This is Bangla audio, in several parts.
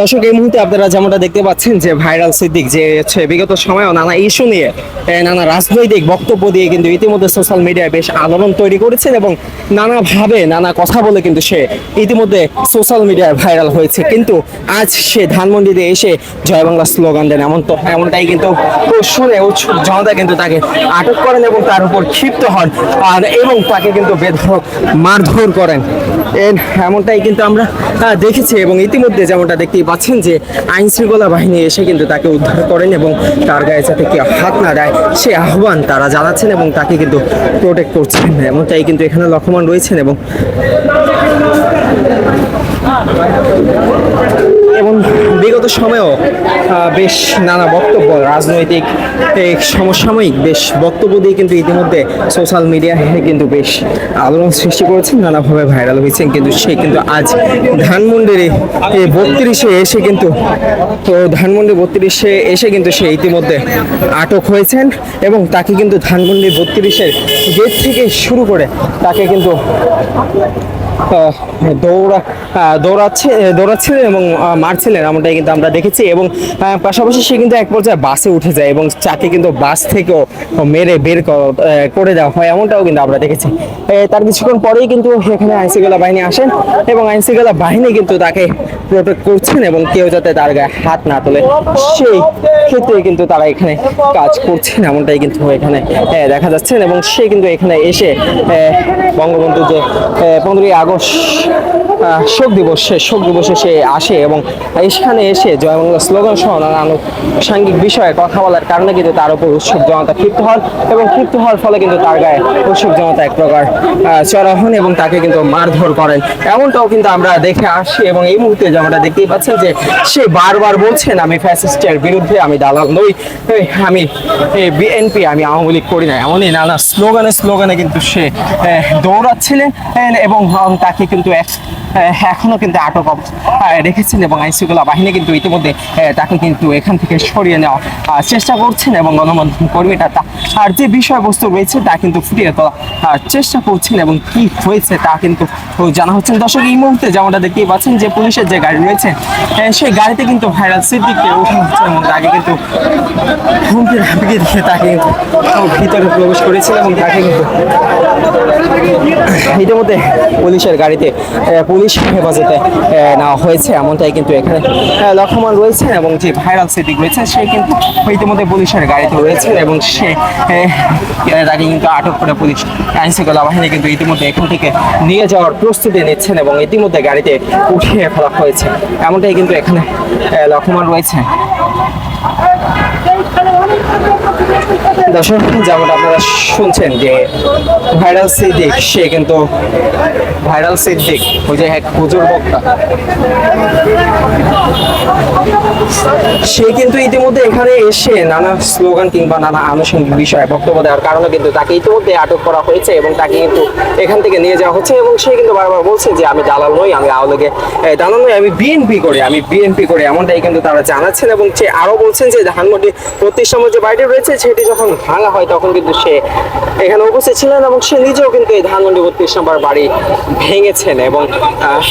দর্শক, এই মুহূর্তে আপনারা যেমনটা দেখতে পাচ্ছেন যে ভাইরাল সিদ্দিক যে হচ্ছে বিগত সময়েও নানা ইস্যু নিয়ে নানা রাজনৈতিক বক্তব্য দিয়ে কিন্তু ইতিমধ্যে সোশ্যাল মিডিয়ায় বেশ আলোড়ন তৈরি করেছেন এবং নানাভাবে নানা কথা বলে কিন্তু সে ইতিমধ্যে সোশ্যাল মিডিয়ায় ভাইরাল হয়েছে। কিন্তু আজ সে ধানমন্ডিতে এসে জয় বাংলা স্লোগান দেন। এমন তো, এমনটাই কিন্তু শুনে জনতা কিন্তু তাকে আটক করেন এবং তার উপর ক্ষিপ্ত হন। আর, এবং তাকে কিন্তু বেধড়ক মারধর করেন। এমনটাই কিন্তু আমরা দেখেছি এবং ইতিমধ্যে যেমনটা দেখতেই পাচ্ছেন যে আইন শৃঙ্খলা বাহিনী এসে কিন্তু তাকে উদ্ধার করেন এবং তার গায়ে যাতে কেউ হাত না দেয়, সে আহ্বান তারা জানাচ্ছেন এবং তাকে কিন্তু প্রোটেক্ট করছেন। এমনটাই কিন্তু এখানে লক্ষ্যমান রয়েছেন এবং এবং বিগত সময়েও বেশ নানা বক্তব্য, রাজনৈতিক সমসাময়িক বেশ বক্তব্য দিয়ে কিন্তু ইতিমধ্যে সোশ্যাল মিডিয়ায় কিন্তু বেশ আলোড়ন সৃষ্টি করেছেন নানাভাবে ভাইরাল হয়েছেন কিন্তু সে কিন্তু আজ ধানমন্ডির বত্রিশে এসে কিন্তু, তো ধানমন্ডি বত্রিশে এসে কিন্তু সে ইতিমধ্যে আটক হয়েছেন এবং তাকে কিন্তু ধানমন্ডি বত্রিশের গেট থেকে শুরু করে তাকে কিন্তু দৌড়া দৌড়াচ্ছে দৌড়াচ্ছিলেন এবং মারছিলেন, এমনটাই কিন্তু আমরা দেখেছি এবং পাশাপাশি সে কিন্তু এক পর্যায়ে বাসে উঠে যায় এবং তাকে কিন্তু বাস থেকেও মেরে বের করে দেওয়া হয়, এমনটাও কিন্তু আমরা দেখেছি। তার কিছুক্ষণ পরেই কিন্তু এখানে আইনশৃঙ্খলা বাহিনী আসেন এবং আইনশৃঙ্খলা বাহিনী কিন্তু তাকে প্রোটেক্ট করছেন এবং কেউ যাতে তার গায়ে হাত না তোলে, সেই ক্ষেত্রে কিন্তু তারা এখানে কাজ করছেন, এমনটাই কিন্তু এখানে দেখা যাচ্ছেন এবং সে কিন্তু এখানে এসে বঙ্গবন্ধু যে পনেরোই আগস্ট শোক দিবস, সে শোক দিবসে সে আসে এবং এখানে এসে জয় বাংলা স্লোগান সহ নানা আনুষাঙ্গিক বিষয়ে কথা বলার কারণে কিন্তু তার উপর উৎসুক জনতা ক্ষিপ্ত হন এবং ক্ষিপ্ত হওয়ার ফলে কিন্তু তার গায়ে উৎসুক জনতা এক প্রকার চড়া হন এবং তাকে কিন্তু মারধর করেন। এমনটাও কিন্তু আমরা দেখে আসি এবং এই মুহূর্তে যেমনটা দেখতেই পাচ্ছেন যে সে বারবার বলছেন, আমি ফ্যাসিস্টের বিরুদ্ধে আমি দালাল নই আমি বিএনপি, আমি আওয়ামী লীগ করি না। এমনই নানা স্লোগানে স্লোগানে কিন্তু সে দৌড়াচ্ছিলেন এবং তাকে কিন্তু এক- আহ, এখনও কিন্তু আটক রেখেছেন এবং আইন শৃঙ্খলা বাহিনী কিন্তু ইতিমধ্যে তাকে কিন্তু এখান থেকে সরিয়ে নেওয়ার চেষ্টা করছেন এবং গণমাধ্যম কর্মীরা তা আর যে বিষয়বস্তু রয়েছে তা কিন্তু ফুটিয়ে তোলার চেষ্টা করছেন এবং কি হয়েছে তা কিন্তু জানা হচ্ছে দর্শক এই মুহূর্তে যেমনটা দেখতেই পাচ্ছেন যে পুলিশের যে গাড়ি রয়েছে সেই গাড়িতে কিন্তু ভাইরাল সিদ্দিককে উঠানো হচ্ছে এবং তাকে কিন্তু হুমকি ধামকি দিয়ে তাকে ভিতরে প্রবেশ করেছিল এবং তাকে কিন্তু ইতিমধ্যে পুলিশের গাড়িতে আহ, পুলিশ হেফাজতে নেওয়া হয়েছে। এমনটাই কিন্তু এখানে লক্ষ্যমান রয়েছেন এবং যে ভাইরাল সিদ্দিক রয়েছে, সে কিন্তু ইতিমধ্যে পুলিশের গাড়িতে রয়েছেন এবং সে তাকে কিন্তু আটক করে পুলিশ আইন শৃঙ্খলা বাহিনী কিন্তু ইতিমধ্যে এখান থেকে নিয়ে যাওয়ার প্রস্তুতি নিচ্ছেন এবং ইতিমধ্যে গাড়িতে উঠিয়ে ফেলা হয়েছে। এমনটাই কিন্তু এখানে লক্ষ্যমান রয়েছে। দর্শক যেমন আপনারা শুনছেন যে ভাইরাল সিদ্দিক, সে কিন্তু ভাইরাল সিদ্দিক, ওই যে এক হুজুর বক্তা। সে কিন্তু ইতিমধ্যে এখানে এসে নানা স্লোগান কিংবা নানা আনুষঙ্গিক বিষয়ে বক্তব্য দেওয়ার কারণে কিন্তু তাকে ইতিমধ্যে আটক করা হয়েছে এবং তাকে কিন্তু এখান থেকে নিয়ে যাওয়া হচ্ছে এবং সে কিন্তু বারবার বলছে যে, আমি দালাল নই, আমি আওয়ামী দালাল নই, আমি বিএনপি করি, আমি বিএনপি করি। এমনটাই কিন্তু তারা জানাচ্ছেন এবং সে আরও বলছেন যে, ধানমন্ডি নম্বর যে বাড়িটি রয়েছে। সেটি যখন ভাঙা হয় তখন কিন্তু সে এখানে উপস্থিত ছিলেন এবং সে নিজেও কিন্তু এই ধানমন্ডি বত্রিশ নম্বর বাড়ি ভেঙেছেন এবং আহ,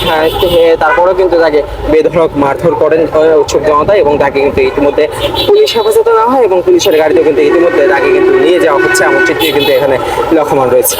তারপরেও কিন্তু তাকে বেধরক মারধর করেন উৎসুক জনতা এবং তাকে কিন্তু ইতিমধ্যে পুলিশ হেফাজতে নেওয়া হয় এবং পুলিশের গাড়িতে কিন্তু ইতিমধ্যে তাকে কিন্তু নিয়ে যাওয়া হচ্ছে এমন চিত্রে কিন্তু এখানে লক্ষ্যমান রয়েছে।